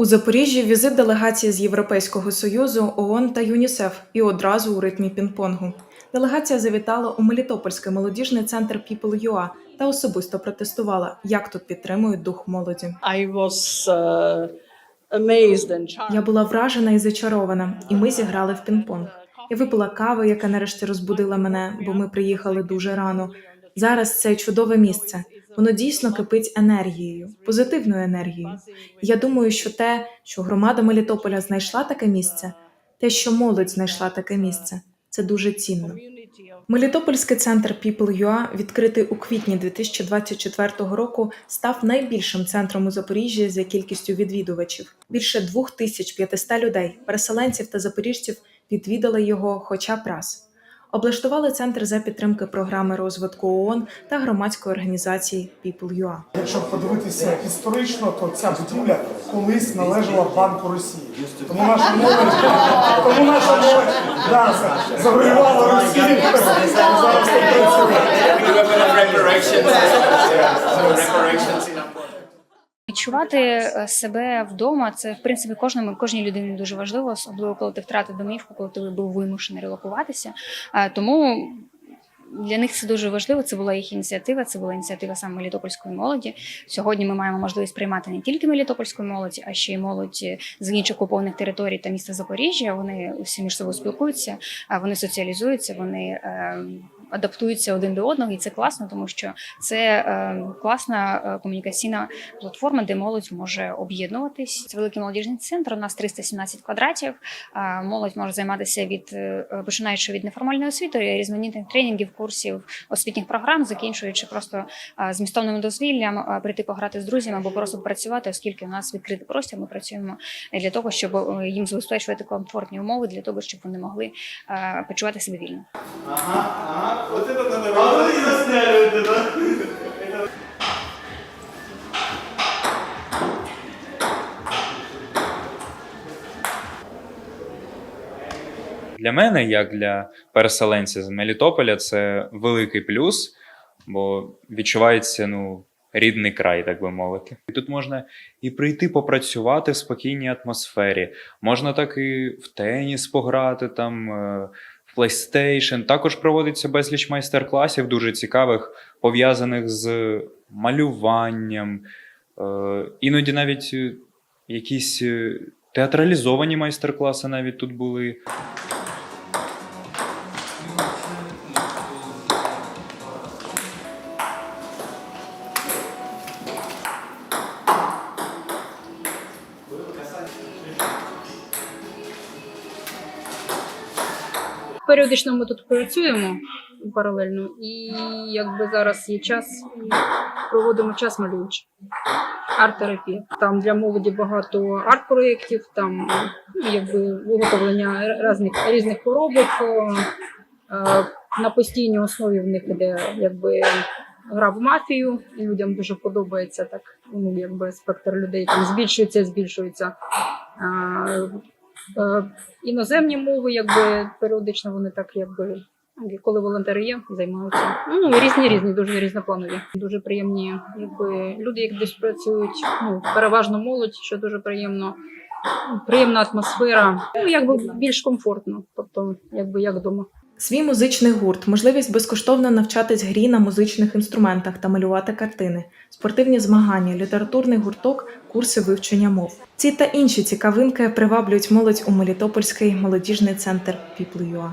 У Запоріжжі візит делегації з Європейського союзу, ООН та ЮНІСЕФ і одразу у ритмі пінг-понгу. Делегація завітала у Мелітопольський молодіжний центр People.ua та особисто протестувала, як тут підтримують дух молоді. I was uh. Я була вражена і зачарована, і ми зіграли в пінг-понг. Я випила кави, яка нарешті розбудила мене, бо ми приїхали дуже рано. Зараз це чудове місце. Воно дійсно кипить енергією, позитивною енергією. Я думаю, що те, що громада Мелітополя знайшла таке місце, те, що молодь знайшла таке місце, це дуже цінно. Мелітопольський центр People.ua, відкритий у квітні 2024 року, став найбільшим центром у Запоріжжі за кількістю відвідувачів. Більше 2500 людей, переселенців та запоріжців відвідали його хоча б раз. Облаштували центр за підтримки програми розвитку ООН та громадської організації People.ua. Якщо подивитися історично, то ця будівля колись належала Банку Росії. Тому наша молодь, тому наша молодь да, завоювала Росію. Зараз Відчувати е, себе вдома це в принципі кожному кожній людині дуже важливо, особливо коли ти втратив домівку, коли ти був вимушений релокуватися. Е, Тому для них це дуже важливо. Це була їх ініціатива, це була ініціатива саме Мелітопольської молоді. Сьогодні ми маємо можливість приймати не тільки Мелітопольську молодь, а ще й молодь з інших окупованих територій та міста Запоріжжя. Вони всі між собою спілкуються, вони соціалізуються, вони е, адаптуються один до одного, і це класно, тому що це е, класна е, комунікаційна платформа, де молодь може об'єднуватись. Це великий молодіжний центр. У нас 317 квадратів. Е, Молодь може займатися від е, починаючи від неформальної освіти, різноманітних тренінгів, курсів, освітніх програм, закінчуючи просто е, змістовним дозвіллям, е, прийти пограти з друзями або просто працювати, оскільки у нас відкритий простір. Ми працюємо для того, щоб е, їм забезпечувати комфортні умови, для того, щоб вони могли е, почувати себе вільно. Для мене, як для переселенця з Мелітополя, це великий плюс, бо відчувається ну, рідний край, так би мовити. І тут можна і прийти попрацювати в спокійній атмосфері. Можна так і в теніс пограти, там, е, в PlayStation. Також проводиться безліч майстер-класів, дуже цікавих, пов'язаних з малюванням. Е, Іноді навіть е, якісь театралізовані майстер-класи навіть тут були. Періодично ми тут працюємо паралельно, і якби зараз є час, проводимо час малюючи. Арт-терапія. Там для молоді багато арт-проєктів, там ну, якби виготовлення різних, різних поробок. Е, е, На постійній основі в них іде якби гра в мафію. І людям дуже подобається так. Ну, якби спектр людей там збільшується, збільшується. Е, іноземні мови, якби періодично вони так, якби коли волонтери є, займаються. Ну різні, різні, дуже різнопланові. Дуже приємні, якби люди, які десь працюють. Ну переважно молодь, що дуже приємно. Приємна атмосфера, ну якби більш комфортно, тобто, якби як вдома. Свій музичний гурт, можливість безкоштовно навчатись грі на музичних інструментах та малювати картини, спортивні змагання, літературний гурток, курси вивчення мов. Ці та інші цікавинки приваблюють молодь у Мелітопольський молодіжний центр People.ua.